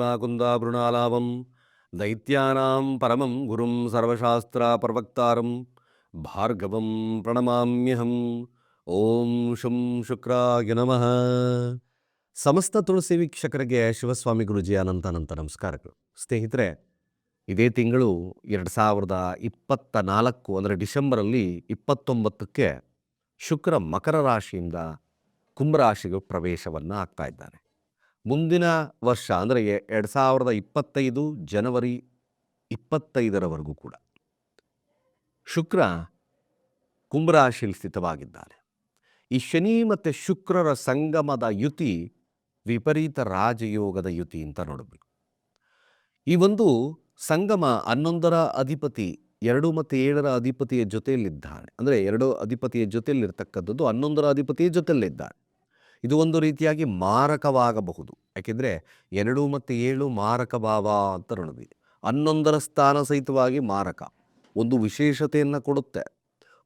ಮಹಿಮಾಕುಂದಾಭೃಣಾಲಾಭಂ ದೈತ್ಯಾನಾಂ ಪರಮಂ ಗುರುಂ ಸರ್ವಶಾಸ್ತ್ರ ಪ್ರವಕ್ತಾರಂ ಭಾರ್ಗವಂ ಪ್ರಣಮಾಮ್ಯಹಂ ಓಂ ಶುಂ ಶುಕ್ರಾಯ ನಮಃ ಸಮಸ್ತ ತುಳಸಿ ವೀಕ್ಷಕರಿಗೆ ಶಿವಸ್ವಾಮಿ ಗುರುಜಿ ಅನಂತ ಅನಂತ ನಮಸ್ಕಾರಗಳು ಸ್ನೇಹಿತರೆ ಇದೇ ತಿಂಗಳು ಎರಡು ಸಾವಿರದ ಇಪ್ಪತ್ತ ನಾಲ್ಕು ಅಂದರೆ ಡಿಸೆಂಬರಲ್ಲಿ ಇಪ್ಪತ್ತೊಂಬತ್ತಕ್ಕೆ ಶುಕ್ರ ಮಕರ ರಾಶಿಯಿಂದ ಕುಂಭರಾಶಿಗೆ ಪ್ರವೇಶವನ್ನು ಆಗ್ತಾ ಇದ್ದಾನೆ ಮುಂದಿನ ವರ್ಷ ಅಂದರೆ ಎರಡು ಸಾವಿರದ ಇಪ್ಪತ್ತೈದು ಜನವರಿ ಇಪ್ಪತ್ತೈದರವರೆಗೂ ಕೂಡ. ಶುಕ್ರ ಕುಂಭರಾಶಿಯಲ್ಲಿ ಸ್ಥಿತವಾಗಿದ್ದಾನೆ. ಈ ಶನಿ ಮತ್ತು ಶುಕ್ರರ ಸಂಗಮದ ಯುತಿ ವಿಪರೀತ ರಾಜಯೋಗದ ಯುತಿ ಅಂತ ನೋಡಬೇಕು. ಈ ಒಂದು ಸಂಗಮ ಹನ್ನೊಂದರ ಅಧಿಪತಿ, ಎರಡು ಮತ್ತು ಏಳರ ಅಧಿಪತಿಯ ಜೊತೆಯಲ್ಲಿದ್ದಾನೆ. ಅಂದರೆ ಎರಡು ಅಧಿಪತಿಯ ಜೊತೆಯಲ್ಲಿರ್ತಕ್ಕಂಥದ್ದು ಹನ್ನೊಂದರ ಅಧಿಪತಿಯ ಜೊತೆಯಲ್ಲಿದ್ದಾನೆ. ಇದು ಒಂದು ರೀತಿಯಾಗಿ ಮಾರಕವಾಗಬಹುದು. ಯಾಕೆಂದರೆ ಎರಡು ಮತ್ತು ಏಳು ಮಾರಕ ಭಾವ ಅಂತ ನೋಡಿದ್ವಿ ಹನ್ನೊಂದರ ಸ್ಥಾನ ಸಹಿತವಾಗಿ ಮಾರಕ. ಒಂದು ವಿಶೇಷತೆಯನ್ನು ಕೊಡುತ್ತೆ.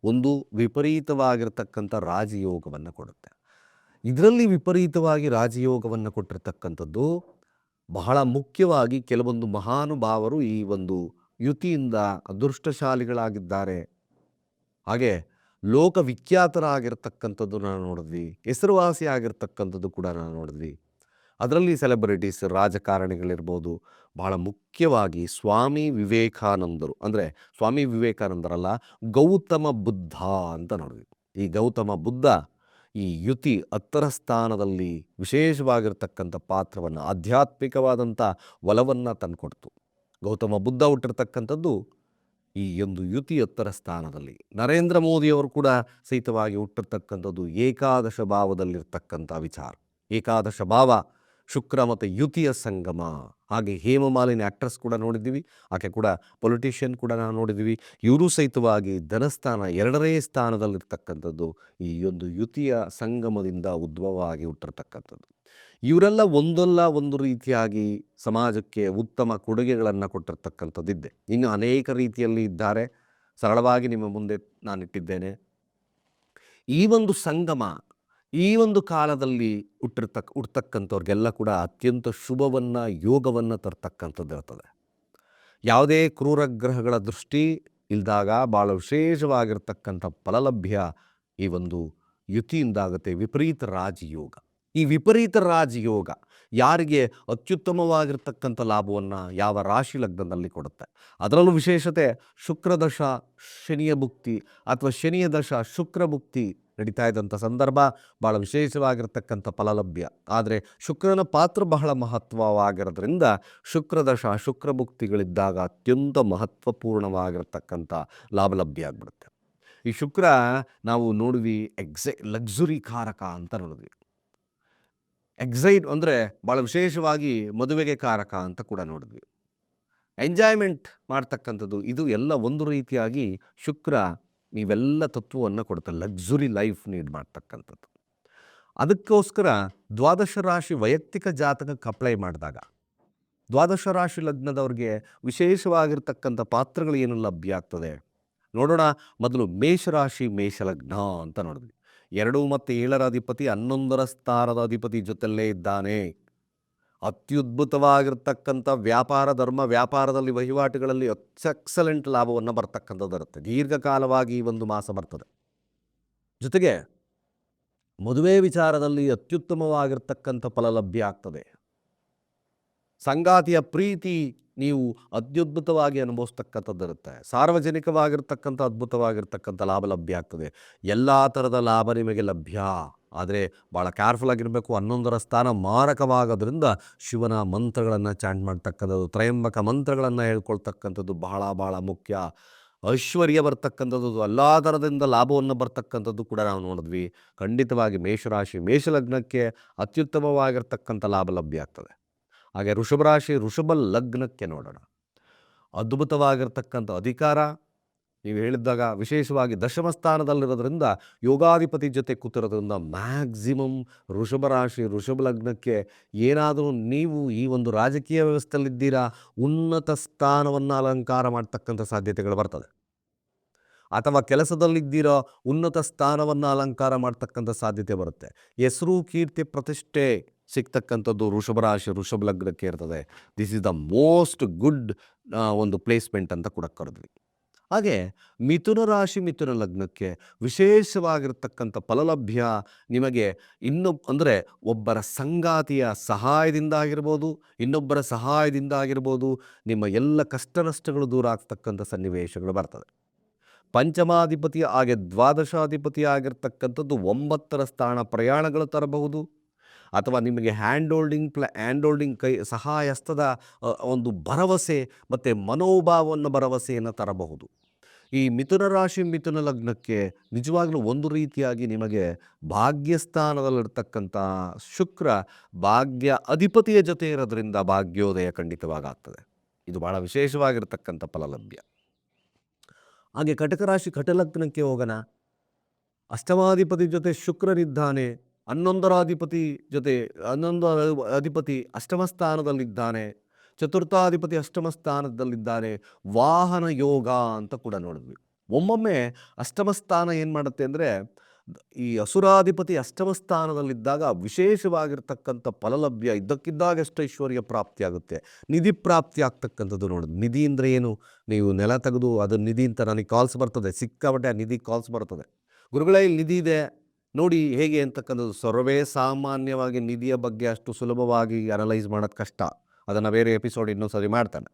ಒಂದು ವಿಪರೀತವಾಗಿರ್ತಕ್ಕಂಥ ರಾಜಯೋಗವನ್ನು ಕೊಡುತ್ತೆ. ಇದರಲ್ಲಿ ವಿಪರೀತವಾಗಿ ರಾಜಯೋಗವನ್ನು ಕೊಟ್ಟಿರ್ತಕ್ಕಂಥದ್ದು ಬಹಳ ಮುಖ್ಯವಾಗಿ ಕೆಲವೊಂದು ಮಹಾನುಭಾವರು ಈ ಒಂದು ಯುತಿಯಿಂದ ಅದೃಷ್ಟಶಾಲಿಗಳಾಗಿದ್ದಾರೆ ಹಾಗೆ ಲೋಕವಿಖ್ಯಾತರಾಗಿರ್ತಕ್ಕಂಥದ್ದು ನಾನು ನೋಡಿದ್ವಿ. ಹೆಸರುವಾಸಿ ಆಗಿರ್ತಕ್ಕಂಥದ್ದು ಕೂಡ ನಾನು ನೋಡಿದ್ವಿ. ಅದರಲ್ಲಿ ಸೆಲೆಬ್ರಿಟೀಸ್ ರಾಜಕಾರಣಿಗಳಿರ್ಬೋದು, ಬಹಳ ಮುಖ್ಯವಾಗಿ ಸ್ವಾಮಿ ವಿವೇಕಾನಂದರು. ಅಂದರೆ ಸ್ವಾಮಿ ವಿವೇಕಾನಂದರಲ್ಲ, ಗೌತಮ ಬುದ್ಧ ಅಂತ ನೋಡಿದ್ವಿ. ಈ ಗೌತಮ ಬುದ್ಧ ಈ ಯುತಿ ಹತ್ತರ ಸ್ಥಾನದಲ್ಲಿ ವಿಶೇಷವಾಗಿರ್ತಕ್ಕಂಥ ಪಾತ್ರವನ್ನು, ಆಧ್ಯಾತ್ಮಿಕವಾದಂಥ ಒಲವನ್ನು ತಂದುಕೊಡ್ತು. ಗೌತಮ ಬುದ್ಧ ಹುಟ್ಟಿರ್ತಕ್ಕಂಥದ್ದು ಈ ಒಂದು ಯುತಿ ಎತ್ತರ ಸ್ಥಾನದಲ್ಲಿ. ನರೇಂದ್ರ ಮೋದಿಯವರು ಕೂಡ ಸಹಿತವಾಗಿ ಹುಟ್ಟಿರ್ತಕ್ಕಂಥದ್ದು ಏಕಾದಶ ಭಾವದಲ್ಲಿರ್ತಕ್ಕಂಥ ವಿಚಾರ. ಏಕಾದಶ ಭಾವ, ಶುಕ್ರ ಮತ್ತು ಯುತಿಯ ಸಂಗಮ. ಹಾಗೆ ಹೇಮಮಾಲಿನಿ ಆ್ಯಕ್ಟ್ರೆಸ್ ಕೂಡ ನೋಡಿದ್ದೀವಿ. ಆಕೆ ಕೂಡ ಪೊಲಿಟಿಷಿಯನ್ ಕೂಡ ನಾವು ನೋಡಿದ್ದೀವಿ. ಇವರು ಸಹಿತವಾಗಿ ಧನಸ್ಥಾನ ಎರಡನೇ ಸ್ಥಾನದಲ್ಲಿರ್ತಕ್ಕಂಥದ್ದು ಈ ಒಂದು ಯುತಿಯ ಸಂಗಮದಿಂದ ಉದ್ಭವ ಆಗಿ ಹುಟ್ಟಿರ್ತಕ್ಕಂಥದ್ದು. ಇವರೆಲ್ಲ ಒಂದಲ್ಲ ಒಂದು ರೀತಿಯಾಗಿ ಸಮಾಜಕ್ಕೆ ಉತ್ತಮ ಕೊಡುಗೆಗಳನ್ನು ಕೊಟ್ಟಿರ್ತಕ್ಕಂಥದ್ದಿದ್ದೆ ಇನ್ನು ಅನೇಕ ರೀತಿಯಲ್ಲಿ ಇದ್ದಾರೆ. ಸರಳವಾಗಿ ನಿಮ್ಮ ಮುಂದೆ ನಾನಿಟ್ಟಿದ್ದೇನೆ. ಈ ಒಂದು ಸಂಗಮ, ಈ ಒಂದು ಕಾಲದಲ್ಲಿ ಹುಟ್ಟಿರ್ತಕ್ಕ ಹುಟ್ಟತಕ್ಕಂಥವ್ರಿಗೆಲ್ಲ ಕೂಡ ಅತ್ಯಂತ ಶುಭವನ್ನು, ಯೋಗವನ್ನು ತರ್ತಕ್ಕಂಥದ್ದು ಇರ್ತದೆ. ಯಾವುದೇ ಕ್ರೂರ ಗ್ರಹಗಳ ದೃಷ್ಟಿ ಇಲ್ದಾಗ ಭಾಳ ವಿಶೇಷವಾಗಿರ್ತಕ್ಕಂಥ ಫಲಲಭ್ಯ ಈ ಒಂದು ಯುತಿಯಿಂದಾಗುತ್ತೆ ವಿಪರೀತ ರಾಜಯೋಗ. ಈ ವಿಪರೀತ ರಾಜಯೋಗ ಯಾರಿಗೆ ಅತ್ಯುತ್ತಮವಾಗಿರ್ತಕ್ಕಂಥ ಲಾಭವನ್ನು ಯಾವ ರಾಶಿ ಲಗ್ನದಲ್ಲಿ ಕೊಡುತ್ತೆ? ಅದರಲ್ಲೂ ವಿಶೇಷತೆ ಶುಕ್ರದಶ ಶನಿಯ ಭುಕ್ತಿ ಅಥವಾ ಶನಿಯ ದಶ, ಶುಕ್ರ ಭುಕ್ತಿ ನಡೀತಾ ಇದ್ದಂಥ ಸಂದರ್ಭ ಭಾಳ ವಿಶೇಷವಾಗಿರ್ತಕ್ಕಂಥ ಫಲಲಭ್ಯ. ಆದರೆ ಶುಕ್ರನ ಪಾತ್ರ ಬಹಳ ಮಹತ್ವವಾಗಿರೋದ್ರಿಂದ ಶುಕ್ರದಶ ಶುಕ್ರ ಭುಕ್ತಿಗಳಿದ್ದಾಗ ಅತ್ಯಂತ ಮಹತ್ವಪೂರ್ಣವಾಗಿರ್ತಕ್ಕಂಥ ಲಾಭಲಭ್ಯ ಆಗಿಬಿಡುತ್ತೆ. ಈ ಶುಕ್ರ ನಾವು ನೋಡಿದ್ವಿ ಎಕ್ಸೆ ಲಕ್ಸುರಿ ಕಾರಕ ಅಂತ ನೋಡಿದ್ವಿ ಎಕ್ಸೈಟ್ ಅಂದರೆ ಭಾಳ ವಿಶೇಷವಾಗಿ ಮದುವೆಗೆ ಕಾರಕ ಅಂತ ಕೂಡ ನೋಡಿದ್ವಿ. ಎಂಜಾಯ್ಮೆಂಟ್ ಮಾಡ್ತಕ್ಕಂಥದ್ದು, ಇದು ಎಲ್ಲ ಒಂದು ರೀತಿಯಾಗಿ ಶುಕ್ರ ನೀವೆಲ್ಲ ತತ್ವವನ್ನು ಕೊಡುತ್ತೆ ಲಕ್ಸುರಿ ಲೈಫ್ ನೀಡ್ ಮಾಡ್ತಕ್ಕಂಥದ್ದು. ಅದಕ್ಕೋಸ್ಕರ ದ್ವಾದಶ ರಾಶಿ ವೈಯಕ್ತಿಕ ಜಾತಕಕ್ಕೆ ಅಪ್ಲೈ ಮಾಡಿದಾಗ, ದ್ವಾದಶ ರಾಶಿ ಲಗ್ನದವ್ರಿಗೆ ವಿಶೇಷವಾಗಿರ್ತಕ್ಕಂಥ ಪಾತ್ರಗಳು ಏನು ಲಭ್ಯ ಆಗ್ತದೆ? ನೋಡೋಣ, ಮೊದಲು ಮೇಷರಾಶಿ ಮೇಷಲಗ್ನ ಅಂತ ನೋಡಿದ್ವಿ. ಎರಡು ಮತ್ತು ಏಳರ ಅಧಿಪತಿ, ಹನ್ನೊಂದರ ಸ್ಥಾನದ ಅಧಿಪತಿ ಜೊತೆಯಲ್ಲೇ ಇದ್ದಾನೆ. ಅತ್ಯುದ್ಭುತವಾಗಿರ್ತಕ್ಕಂಥ ವ್ಯಾಪಾರ ಧರ್ಮ, ವ್ಯಾಪಾರದಲ್ಲಿ ವಹಿವಾಟುಗಳಲ್ಲಿ ಎಕ್ಸಲೆಂಟ್ ಲಾಭವನ್ನು ಬರ್ತಕ್ಕಂಥದ್ದು ಇರುತ್ತೆ. ದೀರ್ಘಕಾಲವಾಗಿ ಈ ಒಂದು ಮಾಸ ಬರ್ತದೆ. ಜೊತೆಗೆ ಮದುವೆ ವಿಚಾರದಲ್ಲಿ ಅತ್ಯುತ್ತಮವಾಗಿರ್ತಕ್ಕಂಥ ಫಲ ಲಭ್ಯ ಆಗ್ತದೆ. ಸಂಗಾತಿಯ ಪ್ರೀತಿ ನೀವು ಅತ್ಯದ್ಭುತವಾಗಿ ಅನುಭವಿಸ್ತಕ್ಕಂಥದ್ದಿರುತ್ತೆ. ಸಾರ್ವಜನಿಕವಾಗಿರ್ತಕ್ಕಂಥ ಅದ್ಭುತವಾಗಿರ್ತಕ್ಕಂಥ ಲಾಭ ಲಭ್ಯ ಆಗ್ತದೆ. ಎಲ್ಲ ಥರದ ಲಾಭ ನಿಮಗೆ ಲಭ್ಯ. ಆದರೆ ಭಾಳ ಕೇರ್ಫುಲ್ ಆಗಿರಬೇಕು. ಹನ್ನೊಂದರ ಸ್ಥಾನ ಮಾರಕವಾಗೋದ್ರಿಂದ ಶಿವನ ಮಂತ್ರಗಳನ್ನು ಚಾಂಟ್ ಮಾಡ್ತಕ್ಕಂಥದ್ದು, ತ್ರಯಂಬಕ ಮಂತ್ರಗಳನ್ನು ಹೇಳ್ಕೊಳ್ತಕ್ಕಂಥದ್ದು ಬಹಳ ಬಹಳ ಮುಖ್ಯ. ಐಶ್ವರ್ಯ ಬರ್ತಕ್ಕಂಥದ್ದು, ಎಲ್ಲ ಥರದಿಂದ ಲಾಭವನ್ನು ಬರ್ತಕ್ಕಂಥದ್ದು ಕೂಡ ನಾವು ನೋಡಿದ್ವಿ. ಖಂಡಿತವಾಗಿ ಮೇಷರಾಶಿ, ಮೇಷಲಗ್ನಕ್ಕೆ ಅತ್ಯುತ್ತಮವಾಗಿರ್ತಕ್ಕಂಥ ಲಾಭ ಲಭ್ಯ ಆಗ್ತದೆ. ಹಾಗೆ ಋಷಭರಾಶಿ ಋಷಭ ಲಗ್ನಕ್ಕೆ ನೋಡೋಣ. ಅದ್ಭುತವಾಗಿರ್ತಕ್ಕಂಥ ಅಧಿಕಾರ. ನೀವು ಹೇಳಿದ್ದಾಗ ವಿಶೇಷವಾಗಿ ದಶಮ ಸ್ಥಾನದಲ್ಲಿರೋದ್ರಿಂದ ಯೋಗಾಧಿಪತಿ ಜೊತೆ ಕೂತಿರೋದ್ರಿಂದ ಮ್ಯಾಕ್ಸಿಮಮ್ ಋಷಭ ರಾಶಿ ಋಷಭ ಲಗ್ನಕ್ಕೆ ಏನಾದರೂ ನೀವು ಈ ಒಂದು ರಾಜಕೀಯ ವ್ಯವಸ್ಥೆಯಲ್ಲಿದ್ದೀರಾ? ಉನ್ನತ ಸ್ಥಾನವನ್ನು ಅಲಂಕಾರ ಮಾಡ್ತಕ್ಕಂಥ ಸಾಧ್ಯತೆಗಳು ಬರ್ತದೆ. ಅಥವಾ ಕೆಲಸದಲ್ಲಿದ್ದೀರೋ? ಉನ್ನತ ಸ್ಥಾನವನ್ನು ಅಲಂಕಾರ ಮಾಡ್ತಕ್ಕಂಥ ಸಾಧ್ಯತೆ ಬರುತ್ತೆ. ಹೆಸರು, ಕೀರ್ತಿ, ಪ್ರತಿಷ್ಠೆ ಸಿಗ್ತಕ್ಕಂಥದ್ದು ವೃಷಭ ರಾಶಿ, ವೃಷಭ ಲಗ್ನಕ್ಕೆ ಇರ್ತದೆ. This is the most good ಒಂದು ಪ್ಲೇಸ್ಮೆಂಟ್ ಅಂತ ಕೂಡ ಕರೆದ್ವಿ. ಹಾಗೆ ಮಿಥುನ ರಾಶಿ, ಮಿಥುನ ಲಗ್ನಕ್ಕೆ ವಿಶೇಷವಾಗಿರ್ತಕ್ಕಂಥ ಫಲಲಭ್ಯ ನಿಮಗೆ ಇನ್ನೊಬ್ ಅಂದರೆ ಒಬ್ಬರ ಸಂಗಾತಿಯ ಸಹಾಯದಿಂದ ಆಗಿರ್ಬೋದು, ಇನ್ನೊಬ್ಬರ ಸಹಾಯದಿಂದ ಆಗಿರ್ಬೋದು, ನಿಮ್ಮ ಎಲ್ಲ ಕಷ್ಟ ನಷ್ಟಗಳು ದೂರ ಆಗ್ತಕ್ಕಂಥ ಸನ್ನಿವೇಶಗಳು ಬರ್ತದೆ. ಪಂಚಮಾಧಿಪತಿ ಹಾಗೆ ದ್ವಾದಶಾಧಿಪತಿ ಆಗಿರ್ತಕ್ಕಂಥದ್ದು ಒಂಬತ್ತರ ಸ್ಥಾನ ಪ್ರಯಾಣಗಳು ತರಬಹುದು. ಅಥವಾ ನಿಮಗೆ ಹ್ಯಾಂಡ್ ಹೋಲ್ಡಿಂಗ್ ಪ್ಲ ಹ್ಯಾಂಡ್ ಹೋಲ್ಡಿಂಗ್ ಕೈ, ಸಹಾಯಸ್ಥದ ಒಂದು ಭರವಸೆ, ಮತ್ತು ಮನೋಭಾವವನ್ನು ಭರವಸೆಯನ್ನು ತರಬಹುದು. ಈ ಮಿಥುನ ರಾಶಿ, ಮಿಥುನ ಲಗ್ನಕ್ಕೆ ನಿಜವಾಗ್ಲೂ ಒಂದು ರೀತಿಯಾಗಿ ನಿಮಗೆ ಭಾಗ್ಯಸ್ಥಾನದಲ್ಲಿರ್ತಕ್ಕಂಥ ಶುಕ್ರ ಭಾಗ್ಯ ಅಧಿಪತಿಯ ಜೊತೆ ಇರೋದ್ರಿಂದ ಭಾಗ್ಯೋದಯ ಖಂಡಿತವಾಗ್ತದೆ. ಇದು ಬಹಳ ವಿಶೇಷವಾಗಿರ್ತಕ್ಕಂಥ ಫಲಲಭ್ಯ. ಹಾಗೆ ಕಟಕ ರಾಶಿ, ಕಟಲಗ್ನಕ್ಕೆ ಹೋಗೋಣ. ಅಷ್ಟಮಾಧಿಪತಿ ಜೊತೆ ಶುಕ್ರನಿದ್ದಾನೆ ಹನ್ನೊಂದರ ಅಧಿಪತಿ ಜೊತೆ ಹನ್ನೊಂದರ ಅಧಿಪತಿ ಅಷ್ಟಮ ಸ್ಥಾನದಲ್ಲಿದ್ದಾನೆ, ಚತುರ್ಥಾಧಿಪತಿ ಅಷ್ಟಮ ಸ್ಥಾನದಲ್ಲಿದ್ದಾನೆ, ವಾಹನ ಯೋಗ ಅಂತ ಕೂಡ ನೋಡಿದ್ವಿ. ಒಮ್ಮೊಮ್ಮೆ ಅಷ್ಟಮ ಸ್ಥಾನ ಏನು ಮಾಡುತ್ತೆ ಅಂದರೆ ಈ ಅಸುರಾಧಿಪತಿ ಅಷ್ಟಮ ಸ್ಥಾನದಲ್ಲಿದ್ದಾಗ ವಿಶೇಷವಾಗಿರ್ತಕ್ಕಂಥ ಫಲಲಭ್ಯ ಇದ್ದಕ್ಕಿದ್ದಾಗಷ್ಟು ಐಶ್ವರ್ಯ ಪ್ರಾಪ್ತಿಯಾಗುತ್ತೆ, ನಿಧಿ ಪ್ರಾಪ್ತಿ ಆಗ್ತಕ್ಕಂಥದ್ದು ನೋಡೋದು ನಿಧಿ ಅಂದರೆ ಏನು? ನೀವು ನೆಲ ತೆಗೆದು ಅದು ನಿಧಿ ಅಂತ ನನಗೆ ಕಾಲ್ಸ್ ಬರ್ತದೆ, ಸಿಕ್ಕಾಪಟ್ಟೆ ನಿಧಿ ಕಾಲ್ಸ್ ಬರ್ತದೆ. ಗುರುಗಳೇ, ಇಲ್ಲಿ ನಿಧಿ ಇದೆ. ನೋಡಿ ಹೇಗೆ ಅಂತಕ್ಕಂಥದ್ದು, ಸರ್ವೇ ಸಾಮಾನ್ಯವಾಗಿ ನಿಧಿಯ ಬಗ್ಗೆ ಅಷ್ಟು ಸುಲಭವಾಗಿ ಅನಲೈಸ್ ಮಾಡೋದು ಕಷ್ಟ. ಅದನ್ನು ಬೇರೆ ಎಪಿಸೋಡ್ ಇನ್ನೊಂದು ಸರಿ ಮಾಡ್ತಾನೆ.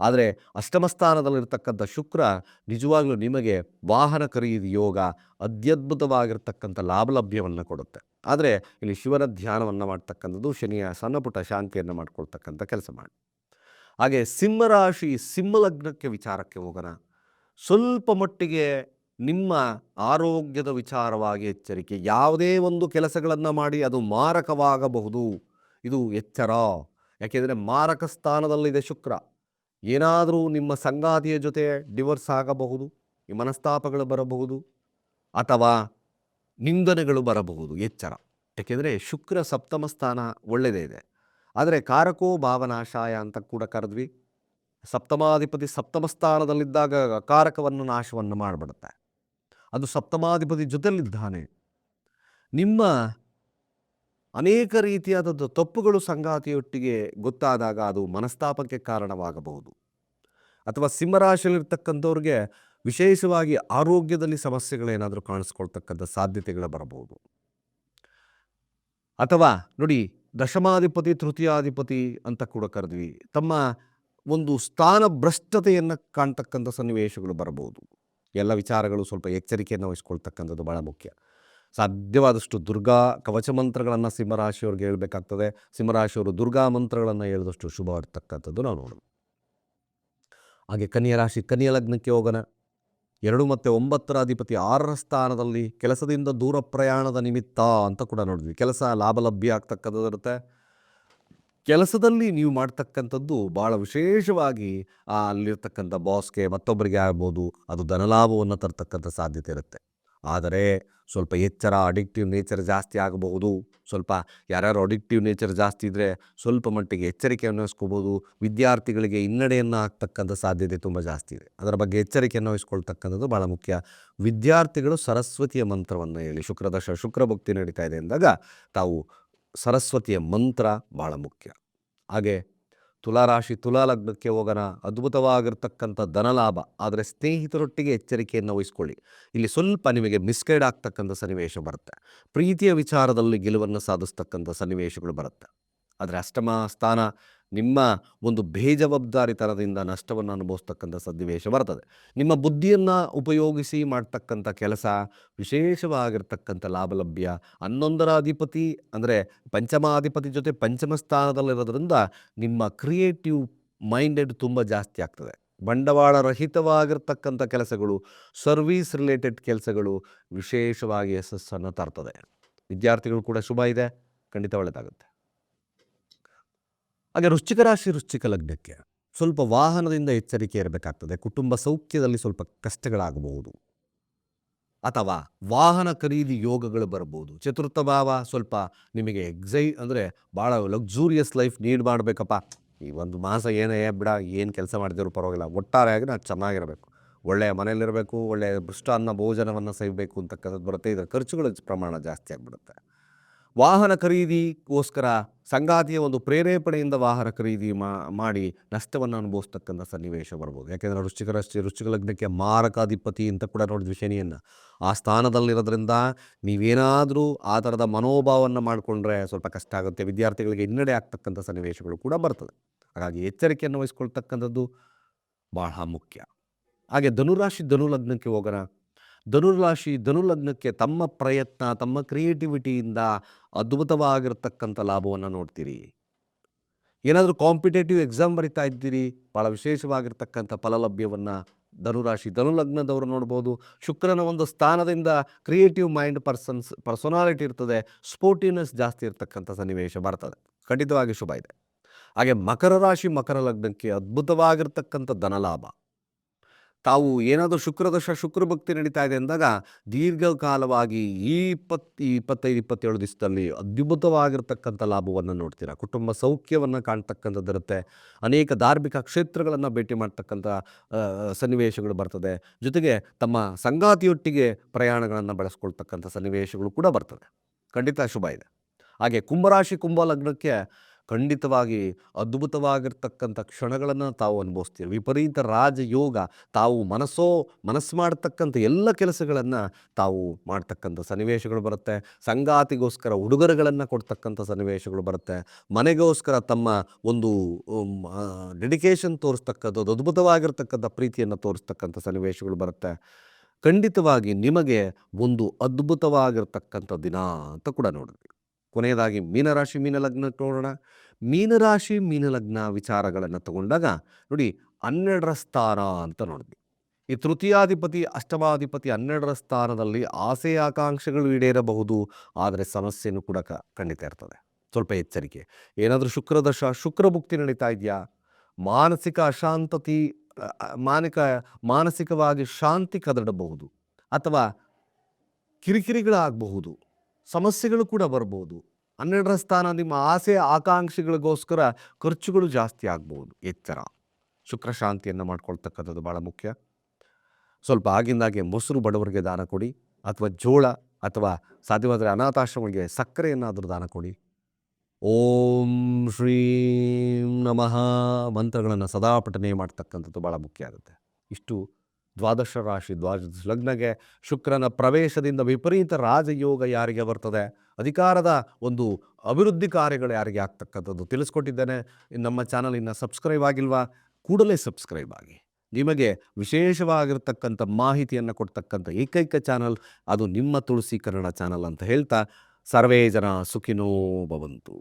ಆದರೆ ಅಷ್ಟಮ ಸ್ಥಾನದಲ್ಲಿರ್ತಕ್ಕಂಥ ಶುಕ್ರ ನಿಜವಾಗ್ಲೂ ನಿಮಗೆ ವಾಹನ ಖರೀದಿ ಯೋಗ ಅತ್ಯದ್ಭುತವಾಗಿರ್ತಕ್ಕಂಥ ಲಾಭಲಭ್ಯವನ್ನು ಕೊಡುತ್ತೆ. ಆದರೆ ಇಲ್ಲಿ ಶಿವನ ಧ್ಯಾನವನ್ನು ಮಾಡ್ತಕ್ಕಂಥದ್ದು ಶನಿಯ ಸಣ್ಣ ಪುಟ್ಟ ಶಾಂತಿಯನ್ನು ಮಾಡ್ಕೊಳ್ತಕ್ಕಂಥ ಕೆಲಸ ಮಾಡಿ. ಹಾಗೆ ಸಿಂಹರಾಶಿ, ಸಿಂಹಲಗ್ನಕ್ಕೆ ವಿಚಾರಕ್ಕೆ ಹೋಗೋಣ. ಸ್ವಲ್ಪ ಮಟ್ಟಿಗೆ ನಿಮ್ಮ ಆರೋಗ್ಯದ ವಿಚಾರವಾಗಿ ಎಚ್ಚರಿಕೆ. ಯಾವುದೇ ಒಂದು ಕೆಲಸಗಳನ್ನು ಮಾಡಿ ಅದು ಮಾರಕವಾಗಬಹುದು. ಇದು ಎಚ್ಚರ. ಯಾಕೆಂದರೆ ಮಾರಕ ಸ್ಥಾನದಲ್ಲಿದೆ ಶುಕ್ರ. ಏನಾದರೂ ನಿಮ್ಮ ಸಂಗಾತಿಯ ಜೊತೆ ಡಿವೋರ್ಸ್ ಆಗಬಹುದು ಈ ಮನಸ್ತಾಪಗಳು ಬರಬಹುದು, ಅಥವಾ ನಿಂದನೆಗಳು ಬರಬಹುದು, ಎಚ್ಚರ. ಯಾಕೆಂದರೆ ಶುಕ್ರ ಸಪ್ತಮ ಸ್ಥಾನ ಒಳ್ಳೆಯದೇ ಇದೆ. ಆದರೆ ಕಾರಕೋ ಭಾವನಾಶಾಯ ಅಂತ ಕೂಡ ಕರೆದ್ವಿ. ಸಪ್ತಮಾಧಿಪತಿ ಸಪ್ತಮ ಸ್ಥಾನದಲ್ಲಿದ್ದಾಗ ಕಾರಕವನ್ನು ನಾಶವನ್ನು ಮಾಡಿಬಿಡುತ್ತೆ. ಅದು ಸಪ್ತಮಾಧಿಪತಿ ಜೊತೆಯಲ್ಲಿದ್ದಾನೆ. ನಿಮ್ಮ ಅನೇಕ ರೀತಿಯಾದದ್ದು ತಪ್ಪುಗಳು ಸಂಗಾತಿಯೊಟ್ಟಿಗೆ ಗೊತ್ತಾದಾಗ ಅದು ಮನಸ್ತಾಪಕ್ಕೆ ಕಾರಣವಾಗಬಹುದು. ಅಥವಾ ಸಿಂಹರಾಶಿಯಲ್ಲಿರ್ತಕ್ಕಂಥವ್ರಿಗೆ ವಿಶೇಷವಾಗಿ ಆರೋಗ್ಯದಲ್ಲಿ ಸಮಸ್ಯೆಗಳೇನಾದರೂ ಕಾಣಿಸ್ಕೊಳ್ತಕ್ಕಂಥ ಸಾಧ್ಯತೆಗಳು ಬರಬಹುದು. ಅಥವಾ ನೋಡಿ, ದಶಮಾಧಿಪತಿ, ತೃತೀಯಾಧಿಪತಿ ಅಂತ ಕೂಡ ಕರೆದ್ವಿ. ತಮ್ಮ ಒಂದು ಸ್ಥಾನ ಭ್ರಷ್ಟತೆಯನ್ನು ಕಾಣ್ತಕ್ಕಂಥ ಸನ್ನಿವೇಶಗಳು ಬರಬಹುದು. ಎಲ್ಲ ವಿಚಾರಗಳು ಸ್ವಲ್ಪ ಎಚ್ಚರಿಕೆಯನ್ನು ವಹಿಸ್ಕೊಳ್ತಕ್ಕಂಥದ್ದು ಭಾಳ ಮುಖ್ಯ. ಸಾಧ್ಯವಾದಷ್ಟು ದುರ್ಗಾ ಕವಚ ಮಂತ್ರಗಳನ್ನು ಸಿಂಹರಾಶಿಯವ್ರಿಗೆ ಹೇಳಬೇಕಾಗ್ತದೆ. ಸಿಂಹರಾಶಿಯವರು ದುರ್ಗಾ ಮಂತ್ರಗಳನ್ನು ಹೇಳಿದಷ್ಟು ಶುಭವಾಗಿರ್ತಕ್ಕಂಥದ್ದು ನಾವು ನೋಡೋಣ ಹಾಗೆ ಕನ್ಯಾ ರಾಶಿ, ಕನ್ಯಾ ಲಗ್ನಕ್ಕೆ ಹೋಗೋಣ. ಎರಡು ಮತ್ತು ಒಂಬತ್ತರ ಅಧಿಪತಿ ಆರರ ಸ್ಥಾನದಲ್ಲಿ ಕೆಲಸದಿಂದ ದೂರ ಪ್ರಯಾಣದ ನಿಮಿತ್ತ ಅಂತ ಕೂಡ ನೋಡಿದ್ವಿ. ಕೆಲಸ ಲಾಭ ಲಭ್ಯ ಆಗ್ತಕ್ಕಂಥದ್ದು ಇರುತ್ತೆ. ಕೆಲಸದಲ್ಲಿ ನೀವು ಮಾಡ್ತಕ್ಕಂಥದ್ದು ಭಾಳ ವಿಶೇಷವಾಗಿ ಅಲ್ಲಿರ್ತಕ್ಕಂಥ ಬಾಸ್ಗೆ ಮತ್ತೊಬ್ಬರಿಗೆ ಆಗ್ಬೋದು. ಅದು ಧನಲಾಭವನ್ನು ತರ್ತಕ್ಕಂಥ ಸಾಧ್ಯತೆ ಇರುತ್ತೆ. ಆದರೆ ಸ್ವಲ್ಪ ಎಚ್ಚರ ಅಡಿಕ್ಟಿವ್ ನೇಚರ್ ಜಾಸ್ತಿ ಆಗಬಹುದು. ಸ್ವಲ್ಪ ಯಾರ್ಯಾರು ಅಡಿಕ್ಟಿವ್ ನೇಚರ್ ಜಾಸ್ತಿ ಇದ್ದರೆ ಸ್ವಲ್ಪ ಮಟ್ಟಿಗೆ ಎಚ್ಚರಿಕೆಯನ್ನು ವಹಿಸ್ಕೋಬೋದು ವಿದ್ಯಾರ್ಥಿಗಳಿಗೆ ಹಿನ್ನಡೆಯನ್ನು ಆಗ್ತಕ್ಕಂಥ ಸಾಧ್ಯತೆ ತುಂಬ ಜಾಸ್ತಿ ಇದೆ. ಅದರ ಬಗ್ಗೆ ಎಚ್ಚರಿಕೆಯನ್ನು ವಹಿಸ್ಕೊಳ್ತಕ್ಕಂಥದ್ದು ಭಾಳ ಮುಖ್ಯ. ವಿದ್ಯಾರ್ಥಿಗಳು ಸರಸ್ವತಿಯ ಮಂತ್ರವನ್ನು ಹೇಳಿ, ಶುಕ್ರದಶ ಶುಕ್ರ ಭಕ್ತಿ ನಡೀತಾ ಇದೆ ಅಂದಾಗ ತಾವು ಸರಸ್ವತಿಯ ಮಂತ್ರ ಭಾಳ ಮುಖ್ಯ. ಹಾಗೆ ತುಲಾರಾಶಿ ತುಲಾ ಲಗ್ನಕ್ಕೆ ಹೋಗೋಣ, ಅದ್ಭುತವಾಗಿರ್ತಕ್ಕಂಥ ಧನಲಾಭ, ಆದರೆ ಸ್ನೇಹಿತರೊಟ್ಟಿಗೆ ಎಚ್ಚರಿಕೆಯನ್ನು ವಹಿಸ್ಕೊಳ್ಳಿ. ಇಲ್ಲಿ ಸ್ವಲ್ಪ ನಿಮಗೆ ಮಿಸ್ಗೈಡ್ ಆಗ್ತಕ್ಕಂಥ ಸನ್ನಿವೇಶ ಬರುತ್ತೆ. ಪ್ರೀತಿಯ ವಿಚಾರದಲ್ಲಿ ಗೆಲುವನ್ನು ಸಾಧಿಸ್ತಕ್ಕಂಥ ಸನ್ನಿವೇಶಗಳು ಬರುತ್ತೆ. ಆದರೆ ಅಷ್ಟಮ ಸ್ಥಾನ ನಿಮ್ಮ ಒಂದು ಬೇಜವಾಬ್ದಾರಿತನದಿಂದ ನಷ್ಟವನ್ನು ಅನುಭವಿಸ್ತಕ್ಕಂಥ ಸನ್ನಿವೇಶ ಬರ್ತದೆ. ನಿಮ್ಮ ಬುದ್ಧಿಯನ್ನು ಉಪಯೋಗಿಸಿ ಮಾಡ್ತಕ್ಕಂಥ ಕೆಲಸ, ವಿಶೇಷವಾಗಿರ್ತಕ್ಕಂಥ ಲಾಭಲಭ್ಯ, ಹನ್ನೊಂದರ ಅಧಿಪತಿ ಅಂದರೆ ಪಂಚಮಾಧಿಪತಿ ಜೊತೆ ಪಂಚಮ ಸ್ಥಾನದಲ್ಲಿರೋದ್ರಿಂದ ನಿಮ್ಮ ಕ್ರಿಯೇಟಿವ್ ಮೈಂಡೆಡ್ ತುಂಬ ಜಾಸ್ತಿ ಆಗ್ತದೆ. ಬಂಡವಾಳ ರಹಿತವಾಗಿರ್ತಕ್ಕಂಥ ಕೆಲಸಗಳು, ಸರ್ವೀಸ್ ರಿಲೇಟೆಡ್ ಕೆಲಸಗಳು ವಿಶೇಷವಾಗಿ ಯಶಸ್ಸನ್ನು ತರ್ತದೆ. ವಿದ್ಯಾರ್ಥಿಗಳು ಕೂಡ ಶುಭ ಇದೆ. ಖಂಡಿತ ಒಳ್ಳೆಯದಾಗುತ್ತೆ ಹಾಗೆ ವೃಶ್ಚಿಕ ರಾಶಿ, ವೃಶ್ಚಿಕ ಲಗ್ನಕ್ಕೆ ಸ್ವಲ್ಪ ವಾಹನದಿಂದ ಎಚ್ಚರಿಕೆ ಇರಬೇಕಾಗ್ತದೆ. ಕುಟುಂಬ ಸೌಖ್ಯದಲ್ಲಿ ಸ್ವಲ್ಪ ಕಷ್ಟಗಳಾಗಬಹುದು. ಅಥವಾ ವಾಹನ ಖರೀದಿ ಯೋಗಗಳು ಬರಬಹುದು. ಚತುರ್ಥ ಭಾವ ಸ್ವಲ್ಪ ನಿಮಗೆ ಎಕ್ಸೈ ಅಂದರೆ ಭಾಳ ಲಕ್ಸುರಿಯಸ್ ಲೈಫ್ ನೀಡ್ ಮಾಡಬೇಕಪ್ಪ. ಈ ಒಂದು ಮಾಸ ಏನೇ ಬಿಡ, ಏನು ಕೆಲಸ ಮಾಡಿದ್ರು ಪರವಾಗಿಲ್ಲ. ಒಟ್ಟಾರೆಯಾಗಿ ನಾನು ಚೆನ್ನಾಗಿರಬೇಕು. ಒಳ್ಳೆಯ ಮನೆಯಲ್ಲಿರಬೇಕು, ಒಳ್ಳೆಯ ಅನ್ನ ಭೋಜನವನ್ನು ಸೈಬೇಕು ಅಂತಕ್ಕಂಥದ್ದು ಬರುತ್ತೆ. ಇದರ ಖರ್ಚುಗಳ ಪ್ರಮಾಣ ಜಾಸ್ತಿ ಆಗಿಬಿಡುತ್ತೆ. ವಾಹನ ಖರೀದಿಗೋಸ್ಕರ ಸಂಗಾತಿಯ ಒಂದು ಪ್ರೇರೇಪಣೆಯಿಂದ ವಾಹನ ಖರೀದಿ ಮಾಡಿ ನಷ್ಟವನ್ನು ಅನುಭವಿಸ್ತಕ್ಕಂಥ ಸನ್ನಿವೇಶ ಬರ್ಬೋದು. ಯಾಕೆಂದರೆ ವೃಶ್ಚಿಕ ರುಚಿಕ ಲಗ್ನಕ್ಕೆ ಮಾರಕಾಧಿಪತಿ ಅಂತ ಕೂಡ ನೋಡಿದ್ವಿ ಶನಿಯನ್ನು. ಆ ಸ್ಥಾನದಲ್ಲಿರೋದ್ರಿಂದ ನೀವೇನಾದರೂ ಆ ಥರದ ಮನೋಭಾವವನ್ನು ಮಾಡಿಕೊಂಡ್ರೆ ಸ್ವಲ್ಪ ಕಷ್ಟ ಆಗುತ್ತೆ. ವಿದ್ಯಾರ್ಥಿಗಳಿಗೆ ಹಿನ್ನಡೆ ಆಗ್ತಕ್ಕಂಥ ಸನ್ನಿವೇಶಗಳು ಕೂಡ ಬರ್ತದೆ. ಹಾಗಾಗಿ ಎಚ್ಚರಿಕೆಯನ್ನು ವಹಿಸ್ಕೊಳ್ತಕ್ಕಂಥದ್ದು ಬಹಳ ಮುಖ್ಯ. ಹಾಗೆ ಧನುರಾಶಿ ಧನುಲಗ್ನಕ್ಕೆ ಹೋಗೋಣ. ಧನುರಾಶಿ ಧನುಲಗ್ನಕ್ಕೆ ತಮ್ಮ ಪ್ರಯತ್ನ, ತಮ್ಮ ಕ್ರಿಯೇಟಿವಿಟಿಯಿಂದ ಅದ್ಭುತವಾಗಿರ್ತಕ್ಕಂಥ ಲಾಭವನ್ನು ನೋಡ್ತೀರಿ. ಏನಾದರೂ ಕಾಂಪಿಟೇಟಿವ್ ಎಕ್ಸಾಮ್ ಬರಿತಾ ಇದ್ದೀರಿ ಭಾಳ ವಿಶೇಷವಾಗಿರ್ತಕ್ಕಂಥ ಫಲಲಭ್ಯವನ್ನು ಧನುರಾಶಿ ಧನುಲಗ್ನದವರು ನೋಡ್ಬೋದು. ಶುಕ್ರನ ಒಂದು ಸ್ಥಾನದಿಂದ ಕ್ರಿಯೇಟಿವ್ ಮೈಂಡ್ ಪರ್ಸನ್ಸ್, ಪರ್ಸೊನಾಲಿಟಿ ಇರ್ತದೆ, ಸ್ಪೋರ್ಟಿವ್ನೆಸ್ ಜಾಸ್ತಿ ಇರ್ತಕ್ಕಂಥ ಸನ್ನಿವೇಶ ಬರ್ತದೆ. ಖಂಡಿತವಾಗಿ ಶುಭ ಇದೆ. ಹಾಗೆ ಮಕರ ರಾಶಿ ಮಕರ ಲಗ್ನಕ್ಕೆ ಅದ್ಭುತವಾಗಿರ್ತಕ್ಕಂಥ ಧನಲಾಭ. ತಾವು ಏನಾದರೂ ಶುಕ್ರದಶ ಶುಕ್ರ ಭಕ್ತಿ ನಡೀತಾ ಇದೆ ಅಂದಾಗ ದೀರ್ಘಕಾಲವಾಗಿ ಈ ಇಪ್ಪತ್ತು ಇಪ್ಪತ್ತೈದು, ಇಪ್ಪತ್ತೇಳು ದಿವಸದಲ್ಲಿ ಅದ್ಭುತವಾಗಿರ್ತಕ್ಕಂಥ ಲಾಭವನ್ನು ನೋಡ್ತೀರಾ? ಕುಟುಂಬ ಸೌಖ್ಯವನ್ನು ಕಾಣ್ತಕ್ಕಂಥದ್ದಿರುತ್ತೆ ಅನೇಕ ಧಾರ್ಮಿಕ ಕ್ಷೇತ್ರಗಳನ್ನು ಭೇಟಿ ಮಾಡ್ತಕ್ಕಂಥ ಸನ್ನಿವೇಶಗಳು ಬರ್ತದೆ. ಜೊತೆಗೆ ತಮ್ಮ ಸಂಗಾತಿಯೊಟ್ಟಿಗೆ ಪ್ರಯಾಣಗಳನ್ನು ಬಳಸ್ಕೊಳ್ತಕ್ಕಂಥ ಸನ್ನಿವೇಶಗಳು ಕೂಡ ಬರ್ತದೆ. ಖಂಡಿತ ಶುಭ ಇದೆ. ಹಾಗೆ ಕುಂಭರಾಶಿ, ಕುಂಭ ಲಗ್ನಕ್ಕೆ ಖಂಡಿತವಾಗಿ ಅದ್ಭುತವಾಗಿರ್ತಕ್ಕಂಥ ಕ್ಷಣಗಳನ್ನು ತಾವು ಅನುಭವಿಸ್ತೀರಿ. ವಿಪರೀತ ರಾಜಯೋಗ, ತಾವು ಮನಸ್ಸೋ, ಮನಸ್ಸು ಮಾಡ್ತಕ್ಕಂಥ ಎಲ್ಲ ಕೆಲಸಗಳನ್ನು ತಾವು ಮಾಡ್ತಕ್ಕಂಥ ಸನ್ನಿವೇಶಗಳು ಬರುತ್ತೆ. ಸಂಗಾತಿಗೋಸ್ಕರ ಉಡುಗೊರೆಗಳನ್ನು ಕೊಡ್ತಕ್ಕಂಥ ಸನ್ನಿವೇಶಗಳು ಬರುತ್ತೆ. ಮನೆಗೋಸ್ಕರ ತಮ್ಮ ಒಂದು ಡೆಡಿಕೇಶನ್ ತೋರಿಸ್ತಕ್ಕಂಥದ್ದು ಅದ್ಭುತವಾಗಿರ್ತಕ್ಕಂಥ ಪ್ರೀತಿಯನ್ನು ತೋರಿಸ್ತಕ್ಕಂಥ ಸನ್ನಿವೇಶಗಳು ಬರುತ್ತೆ. ಖಂಡಿತವಾಗಿ ನಿಮಗೆ ಒಂದು ಅದ್ಭುತವಾಗಿರ್ತಕ್ಕಂಥ ದಿನ ಅಂತ ಕೂಡ ನೋಡಿದ್ವಿ ಕೊನೆಯದಾಗಿ ಮೀನರಾಶಿ, ಮೀನಲಗ್ನ ನೋಡೋಣ. ಮೀನರಾಶಿ, ಮೀನಲಗ್ನ ವಿಚಾರಗಳನ್ನು ತಗೊಂಡಾಗ ನೋಡಿ ಹನ್ನೆರಡರ ಸ್ಥಾನ ಅಂತ ನೋಡಿದ್ವಿ. ಈ ತೃತೀಯಾಧಿಪತಿ, ಅಷ್ಟಮಾಧಿಪತಿ ಹನ್ನೆರಡರ ಸ್ಥಾನದಲ್ಲಿ ಆಸೆ ಆಕಾಂಕ್ಷೆಗಳು ಈಡೇರಬಹುದು, ಆದರೆ ಸಮಸ್ಯೆಯನ್ನು ಕೂಡ ಕ, ಖಂಡಿತ ಇರ್ತದೆ. ಸ್ವಲ್ಪ ಎಚ್ಚರಿಕೆ. ಏನಾದರೂ ಶುಕ್ರದಶ ಶುಕ್ರ ಭುಕ್ತಿ ನಡೀತಾ ಇದೆಯಾ? ಮಾನಸಿಕ ಅಶಾಂತತಿ ಮಾನಕ, ಮಾನಸಿಕವಾಗಿ ಶಾಂತಿ ಕದಡಬಹುದು, ಅಥವಾ ಕಿರಿಕಿರಿಗಳಾಗಬಹುದು. ಸಮಸ್ಯೆಗಳು ಕೂಡ ಬರ್ಬೋದು. ಹನ್ನೆರಡರ ಸ್ಥಾನ ನಿಮ್ಮ ಆಸೆ, ಆಕಾಂಕ್ಷೆಗಳಿಗೋಸ್ಕರ ಖರ್ಚುಗಳು ಜಾಸ್ತಿ ಆಗ್ಬೋದು. ಎಚ್ಚರ. ಶುಕ್ರ ಶಾಂತಿಯನ್ನು ಮಾಡ್ಕೊಳ್ತಕ್ಕಂಥದ್ದು ಭಾಳ ಮುಖ್ಯ. ಸ್ವಲ್ಪ ಆಗಿಂದಾಗೆ ಮೊಸರು ಬಡವರಿಗೆ ದಾನ ಕೊಡಿ, ಅಥವಾ ಜೋಳ, ಅಥವಾ ಸಾಧ್ಯವಾದರೆ ಅನಾಥಾಶ್ರಮಗಳಿಗೆ ಸಕ್ಕರೆಯನ್ನಾದರೂ ದಾನ ಕೊಡಿ. ಓಂ ಶ್ರೀಂ ನಮಃ ಮಂತ್ರಗಳನ್ನು ಸದಾ ಪಠನೆ ಮಾಡ್ತಕ್ಕಂಥದ್ದು ಭಾಳ ಮುಖ್ಯ ಆಗುತ್ತೆ. ಇಷ್ಟು ದ್ವಾದಶ ರಾಶಿ ದ್ವಾದಶ ಲಗ್ನಗೆ ಶುಕ್ರನ ಪ್ರವೇಶದಿಂದ ವಿಪರೀತ ರಾಜಯೋಗ ಯಾರಿಗೆ ಬರ್ತದೆ? ಅಧಿಕಾರದ ಒಂದು ಅಭಿವೃದ್ಧಿ ಕಾರ್ಯಗಳು ಯಾರಿಗೆ ಆಗ್ತಕ್ಕಂಥದ್ದು ತಿಳಿಸ್ಕೊಟ್ಟಿದ್ದೇನೆ. ನಮ್ಮ ಚಾನಲ್ ಇನ್ನು ಸಬ್ಸ್ಕ್ರೈಬ್ ಆಗಿಲ್ವಾ? ಕೂಡಲೇ ಸಬ್ಸ್ಕ್ರೈಬ್ ಆಗಿ. ನಿಮಗೆ ವಿಶೇಷವಾಗಿರ್ತಕ್ಕಂಥ ಮಾಹಿತಿಯನ್ನು ಕೊಡ್ತಕ್ಕಂಥ ಏಕೈಕ ಚಾನಲ್ ಅದು ನಿಮ್ಮ ತುಳಸಿ ಕನ್ನಡ ಚಾನಲ್ ಅಂತ ಹೇಳ್ತಾ, ಸರ್ವೇ ಜನ ಸುಖಿನೋ ಭವಂತು.